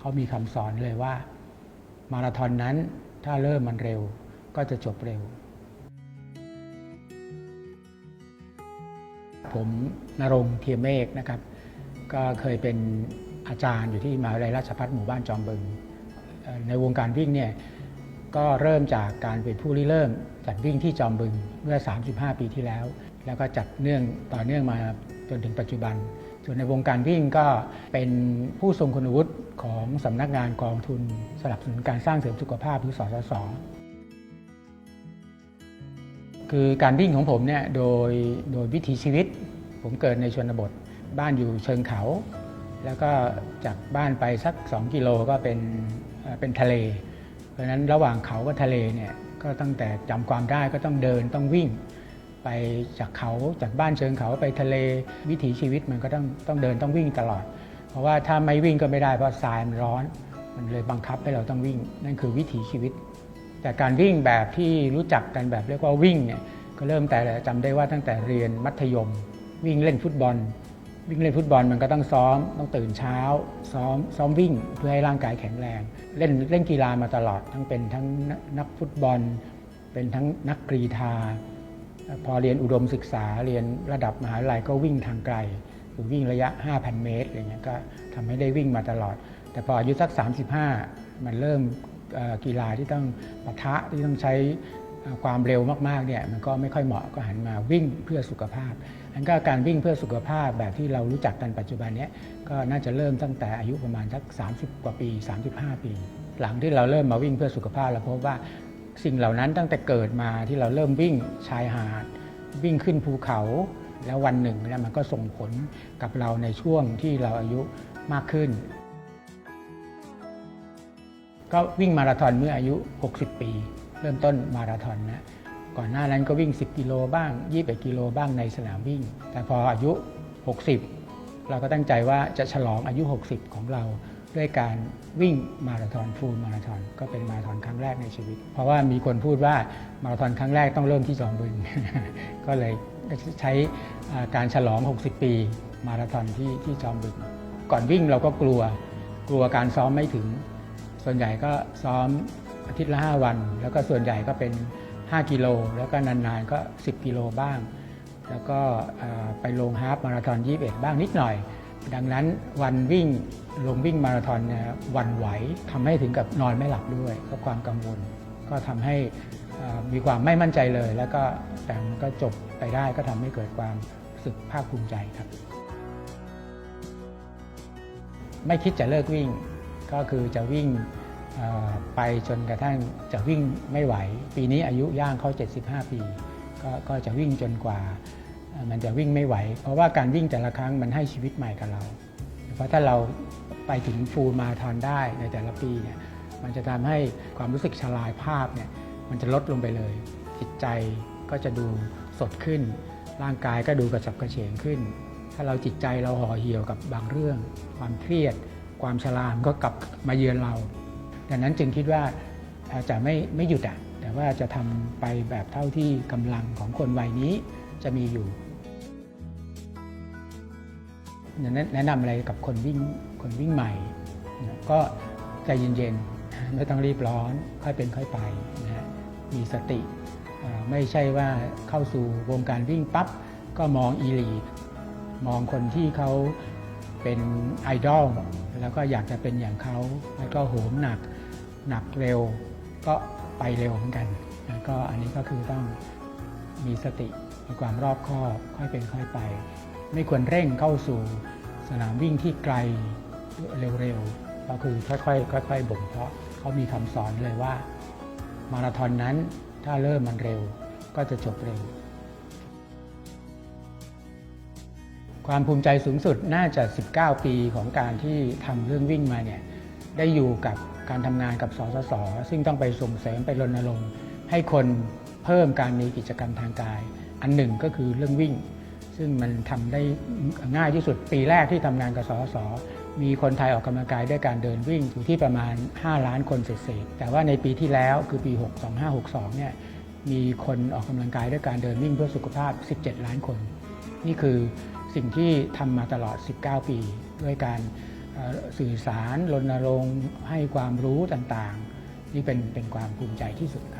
เขามีคำสอนเลยว่า มาราธอนนั้นถ้าเริ่มมันเร็วก็จะจบเร็ว ผมนรงเทียมเมฆนะครับ ก็เคยเป็นอาจารย์อยู่ที่มหาวิทยาลัยราชภัฏหมู่บ้านจอมบึง ในวงการวิ่งเนี่ยก็เริ่มจากการเป็นผู้ริเริ่มจัดวิ่งที่จอมบึงเมื่อ 35 ปีที่แล้ว แล้วก็จัดเนื่องต่อเนื่องมาจนถึงปัจจุบัน ส่วนในวงการวิ่งก็เป็นผู้ทรงคุณวุฒิของสำนักงานกองทุนสนับสนุนการสร้างเสริมสุขภาพหรือสสสคือการวิ่งของผมเนี่ยโดยโดยวิถีชีวิต ผมเกิดในชนบท บ้านอยู่เชิงเขา แล้วก็จากบ้านไปสัก 2 กิโลก็เป็นเป็นทะเล เพราะฉะนั้นระหว่างเขากับทะเลเนี่ยก็ตั้งแต่จำความได้ก็ต้องเดินต้องวิ่ง ไปจากเขาจากบ้านเชิงเขาไปทะเลวิถีชีวิตมันก็ต้องต้องเดินต้องวิ่งตลอด เพราะว่าถ้าไม่วิ่งก็ไม่ได้เพราะทรายมันร้อน มันเลยบังคับให้เราต้องวิ่ง นั่นคือวิถีชีวิต แต่การวิ่งแบบที่รู้จักกันแบบเรียกว่าวิ่งเนี่ยก็เริ่มแต่จำได้ว่าตั้งแต่เรียนมัธยม วิ่งเล่นฟุตบอล วิ่งเล่นฟุตบอลมันก็ต้องซ้อมต้องตื่นเช้า ซ้อมซ้อมวิ่งเพื่อให้ร่างกายแข็งแรง เล่นเล่นกีฬามาตลอด ทั้งเป็นทั้งนักฟุตบอล เป็นทั้งนักกรีฑา พอเรียนอุดมศึกษาเรียนระดับมหาลัยก็วิ่งทางไกลคือวิ่งระยะ 5,000 เมตรอะไรเงี้ยก็ทำให้ได้วิ่งมาตลอด แต่พออายุสัก 35 มันเริ่มกีฬาที่ต้องปะทะที่ต้องใช้ความเร็วมากๆเนี่ยมันก็ไม่ค่อยเหมาะก็หันมาวิ่งเพื่อสุขภาพอันก็การวิ่งเพื่อสุขภาพแบบที่เรารู้จักกันปัจจุบันเนี้ยก็น่าจะเริ่มตั้งแต่อายุประมาณสัก 30 กว่าปี 35 ปี หลังที่เราเริ่มมาวิ่งเพื่อสุขภาพเราพบว่า สิ่งเหล่านั้นตั้งแต่เกิดมาที่เราเริ่มวิ่งชายหาด วิ่งขึ้นภูเขา แล้ววันหนึ่งเนี่ยมันก็ส่งผลกับเราในช่วงที่เราอายุมากขึ้น ก็วิ่งมาราธอนเมื่ออายุ 60 ปี เริ่มต้นมาราธอนนะก่อนหน้านั้นก็วิ่ง 10 กิโลบ้าง 21 กิโลบ้างในสนามวิ่ง แต่พออายุ 60 เราก็ตั้งใจว่าจะฉลองอายุ 60 ของเรา ด้วยการวิ่งมาราธอนฟูลมาราธอนก็เป็นมาราธอนครั้งแรกในชีวิต เพราะว่ามีคนพูดว่ามาราธอนครั้งแรกต้องเริ่มที่จอมบึง ก็เลยใช้การฉลอง 60 ปีมาราธอนที่ที่จอมบึง ก่อนวิ่งเราก็กลัวกลัวการซ้อมไม่ถึง ส่วนใหญ่ก็ซ้อมอาทิตย์ละ 5 วัน แล้วก็ส่วนใหญ่ก็เป็น 5 กิโล แล้วก็นานๆก็ 10 กิโลบ้าง แล้วก็ไปลงฮาล์ฟมาราธอน21 บ้างนิดหน่อย ดังนั้นวันวิ่งลงวิ่งมาราธอนเนี่ยวันไหวทำให้ถึงกับนอนไม่หลับด้วยก็ความกังวล ก็ทำให้มีความไม่มั่นใจเลย แล้วก็แต่มันก็จบไปได้ก็ทำให้เกิดความรู้สึกภาคภูมิใจครับ ไม่คิดจะเลิกวิ่งก็คือจะวิ่งไปจนกระทั่งจะวิ่งไม่ไหว ปีนี้อายุย่างเข้า 75 ปี ก็จะวิ่งจนกว่า มันจะวิ่งไม่ไหว เพราะว่าการวิ่งแต่ละครั้งมันให้ชีวิตใหม่กับเรา เพราะถ้าเราไปถึงฟูลมาราธอนได้ในแต่ละปีเนี่ยมันจะทำให้ความรู้สึกชลายภาพเนี่ยมันจะลดลงไปเลย จิตใจก็จะดูสดขึ้น ร่างกายก็ดูกระฉับกระเฉงขึ้น ถ้าเราจิตใจเราห่อเหี่ยวกับบางเรื่อง ความเครียด ความชรามก็กลับมาเยือนเรา ดังนั้นจึงคิดว่าจะไม่ไม่หยุดอะแต่ว่าจะทำไปแบบเท่าที่กำลังของคนวัยนี้ จะมีอยู่แนะนำอะไรกับคนวิ่งคนวิ่งใหม่ ก็ใจเย็นๆ ไม่ต้องรีบร้อน ค่อยเป็นค่อยไปนะมีสติ ไม่ใช่ว่าเข้าสู่วงการวิ่งปั๊บ ก็มองอีลีทมองคนที่เขาเป็นไอดอลแล้วก็อยากจะเป็นอย่างเขาแล้วก็โหมหนักหนักเร็ว ก็ไปเร็วเหมือนกัน ก็อันนี้ก็คือต้องมีสติ มีความรอบคอบค่อยเป็นค่อยไป ไม่ควรเร่งเข้าสู่สนามวิ่งที่ไกลเร็วๆก็คือค่อยๆค่อยๆบ่มเพาะเขามีคำสอนเลยว่า มาราธอนนั้นถ้าเริ่มมันเร็วก็จะจบเร็ว ความภูมิใจสูงสุดน่าจะ 19 ปีของการที่ทำเรื่องวิ่งมาเนี่ยได้อยู่กับการทำงานกับสสส ซึ่งต้องไปส่งเสริมไปรณรงค์ให้คนเพิ่มการมีกิจกรรมทางกาย อันหนึ่งก็คือเรื่องวิ่ง ซึ่งมันทำได้ง่ายที่สุดปีแรกที่ทำงานกับสสมีคนไทยออกกำลังกายด้วยการเดินวิ่งอยู่ที่ประมาณ 5 ล้านคนเศษแต่ว่าในปีที่แล้วคือปี 62562 เนี่ยมีคนออกกำลังกายด้วยการเดินวิ่งเพื่อสุขภาพ 17 ล้านคน นี่คือสิ่งที่ทำมาตลอด 19 ปี ด้วยการสื่อสารรณรงค์ให้ความรู้ต่างๆ นี่เป็นเป็นความภูมิใจที่สุดครับ